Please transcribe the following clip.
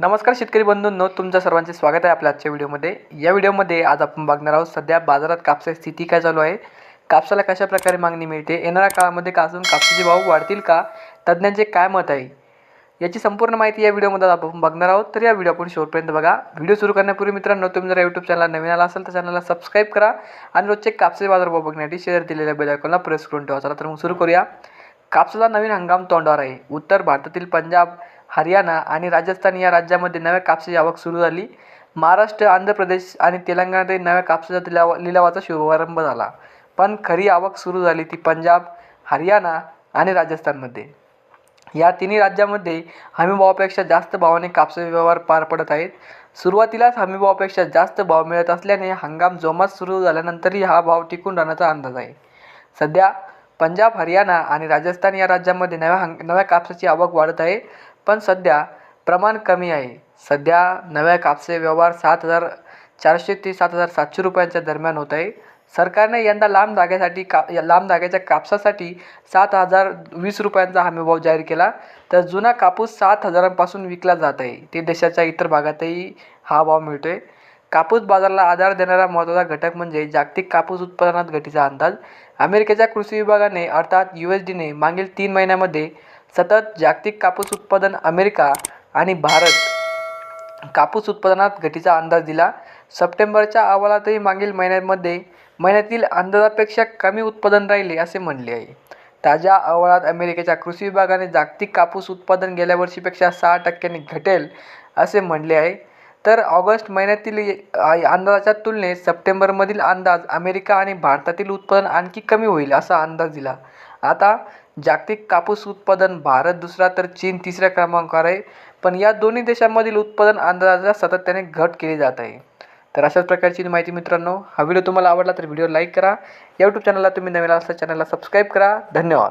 नमस्कार शेतकरी बंधूंनो तुमचं सर्वांचे स्वागत आहे आपल्या आजच्या व्हिडिओमध्ये. या व्हिडिओमध्ये आज आपण बघणार आहोत सध्या बाजारात कापसाची स्थिती काय चालू आहे कापसाला कशा प्रकारे मागणी मिळते येणाऱ्या काळामध्ये कासून कापसाचे भाव वाढतील का तज्ज्ञांचे काय मत आहे याची संपूर्ण माहिती या व्हिडिओमध्ये आपण बघणार आहोत. तर या व्हिडिओ आपण शेवटपर्यंत बघा. व्हिडिओ सुरू करण्यापूर्वी मित्रांनो तुम्ही जर यूट्यूब चॅनल नवीन आला असेल तर चॅनलला सबस्क्राईब करा आणि रोजचे कापसाचे बाजारभाव बघण्यासाठी शेअर दिलेल्या बेल आयकॉनला प्रेस करून ठेवा. चला तर मग सुरू करूया. कापसाचा नवीन हंगाम तोंडावर आहे. उत्तर भारतातील पंजाब हरियाणा आणि राजस्थान या राज्यामध्ये नव्या कापसाची आवक सुरू झाली. महाराष्ट्र आंध्र प्रदेश आणि तेलंगणातील नव्या कापसाचा लिलाव लिलावाचा शुभारंभ झाला. पण खरी आवक सुरू झाली ती पंजाब हरियाणा आणि राजस्थानमध्ये. या तिन्ही राज्यामध्ये हमीभावापेक्षा जास्त भावाने कापसाचे व्यवहार पार पडत आहेत. सुरुवातीलाच हमीभावापेक्षा जास्त भाव मिळत असल्याने हंगाम जोमात सुरू झाल्यानंतरही हा भाव टिकून राहण्याचा अंदाज आहे. सध्या पंजाब हरियाणा आणि राजस्थान या राज्यांमध्ये नव्या हंग नव्या कापसाची आवक वाढत आहे. पण सध्या प्रमाण कमी आहे. सध्या नव्या कापसे व्यवहार सात हजार चारशे ते सात हजार सातशे रुपयांच्या दरम्यान होत आहे. सरकारने यंदा लांब धाग्यासाठी का या लांब धाग्याच्या कापसासाठी सात हजार वीस रुपयांचा हमीभाव जाहीर केला. तर जुना कापूस सात हजारांपासून विकला जात आहे. ते देशाच्या इतर भागातही हा भाव मिळतो आहे कापूस बाजाराला आधार देणारा महत्त्वाचा घटक म्हणजे जागतिक कापूस उत्पादनात घटीचा अंदाज. अमेरिकेच्या कृषी विभागाने अर्थात यू एस डीने मागील तीन महिन्यामध्ये सतत जागतिक कापूस उत्पादन अमेरिका आणि भारत कापूस उत्पादनात घटीचा अंदाज दिला. सप्टेंबरच्या अहवालातही मागील महिन्यांमध्ये महिन्यातील अंदाजापेक्षा कमी उत्पादन राहिले असे म्हणले आहे. ताज्या अहवालात अमेरिकेच्या कृषी विभागाने जागतिक कापूस उत्पादन गेल्या वर्षीपेक्षा सहा टक्क्यांनी घटेल असे म्हणले आहे. तर ऑगस्ट महिन्यातील अंदाजाच्या तुलनेत सप्टेंबरमधील अंदाज अमेरिका आणि भारतातील उत्पादन आणखी कमी होईल असा अंदाज दिला. आता जागतिक कापूस उत्पादन भारत दुसरा तर चीन तिसऱ्या क्रमांकावर आहे. पण या दोन्ही देशांमधील उत्पादन अंदाजात सातत्याने घट केली जात आहे. तर अशाच प्रकारची माहिती मित्रांनो हा व्हिडिओ तुम्हाला आवडला तर व्हिडिओ लाईक करा. यूट्यूब चॅनलला तुम्ही नवीन असता चॅनलला सबस्क्राईब करा. धन्यवाद.